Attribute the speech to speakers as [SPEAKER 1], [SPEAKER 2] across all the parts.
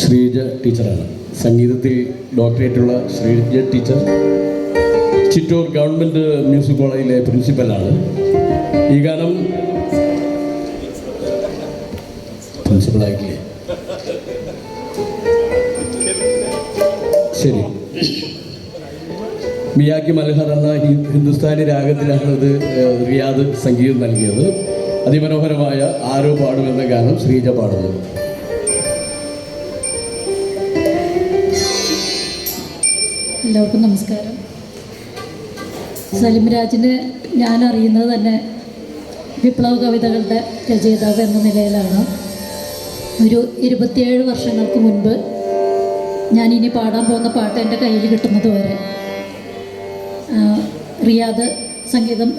[SPEAKER 1] ശ്രീജ ടീച്ചറാണ്. സംഗീതത്തിൽ ഡോക്ടറേറ്റുള്ള Sreeja teacher. Chittur government music കോളേജിലെ പ്രിൻസിപ്പലാണ്. ഈ ഗാനം പ്രിൻസിപ്പളായിട്ടില്ലേ ശരി. മിയാക്കി മൽഹർ എന്ന ഹിന്ദുസ്ഥാനി രാഗത്തിലാണ് ഇത് റിയാദ് സംഗീതം നൽകിയത്. അതിമനോഹരമായ ആരോ പാടുമെന്ന ഗാനം ശ്രീജ പാടുന്നു.
[SPEAKER 2] എല്ലാവർക്കും നമസ്കാരം. സലിം രാജിനെ ഞാൻ അറിയുന്നത് തന്നെ വിപ്ലവ കവിതകളുടെ രചയിതാവ് എന്ന നിലയിലാണ്. ഒരു ഇരുപത്തിയേഴ് വർഷങ്ങൾക്ക് മുൻപ് ഞാൻ ഇനി പാടാൻ പോകുന്ന പാട്ട് എന്റെ കയ്യിൽ കിട്ടുന്നത് വരെ. റിയാദ് സംഗീതം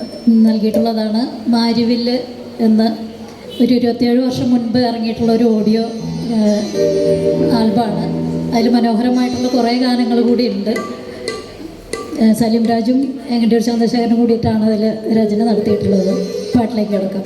[SPEAKER 2] നൽകിയിട്ടുള്ളതാണ്. മാരിവില്ല് എന്ന ഒരു ഇരുപത്തിയേഴ് വർഷം മുൻപ് ഇറങ്ങിയിട്ടുള്ള ഒരു ഓഡിയോ ആൽബമാണ് അതിൽ മനോഹരമായിട്ടുള്ള കുറേ ഗാനങ്ങൾ കൂടി ഉണ്ട്. സലീം രാജും എങ്ങന്റെ ഒരു ചന്ദ്രശേഖരനും കൂടിയിട്ടാണ് അതിൽ രചന നടത്തിയിട്ടുള്ളത്. പാട്ടിലേക്ക് കിടക്കാം.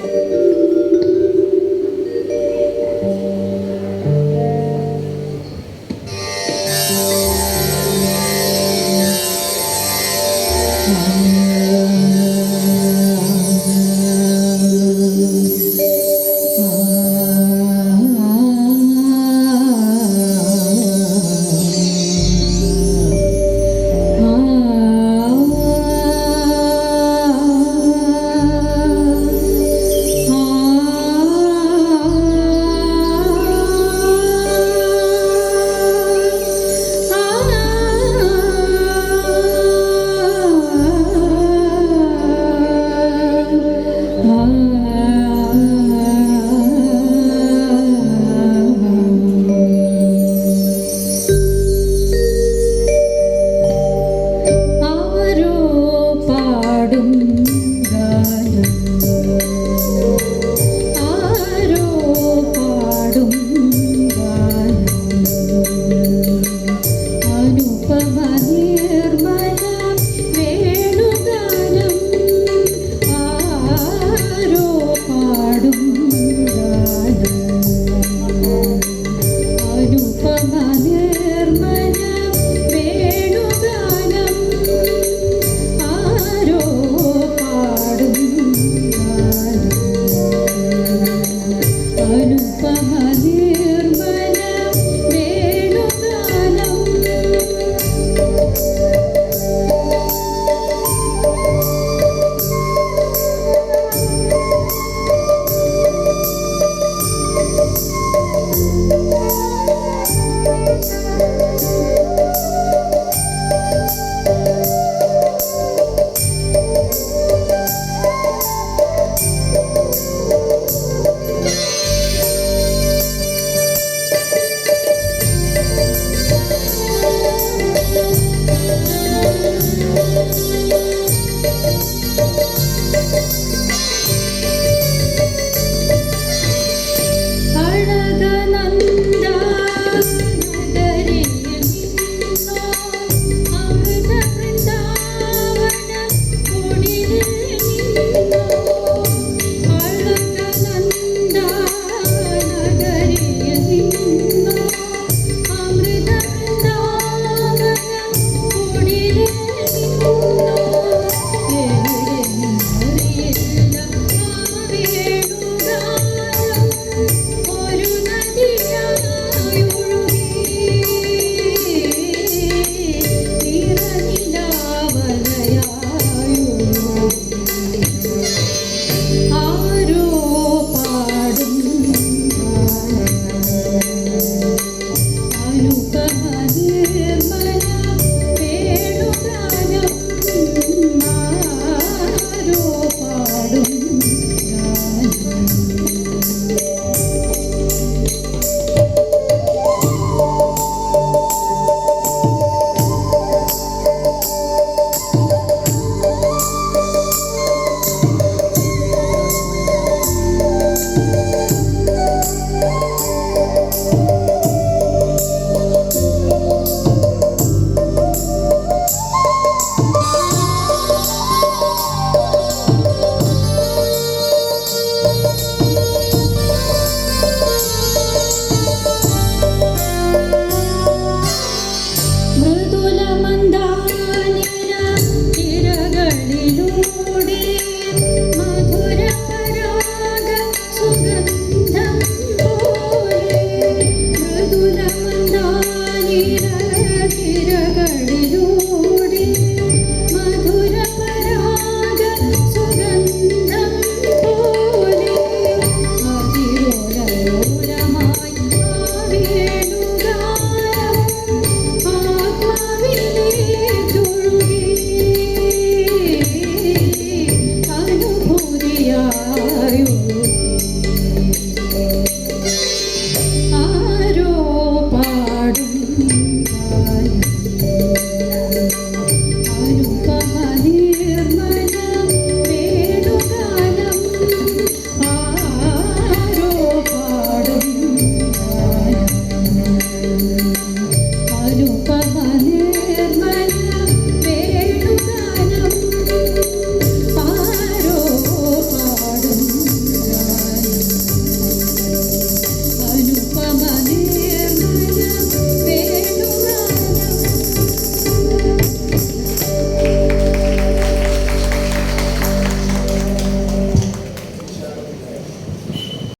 [SPEAKER 2] thank you.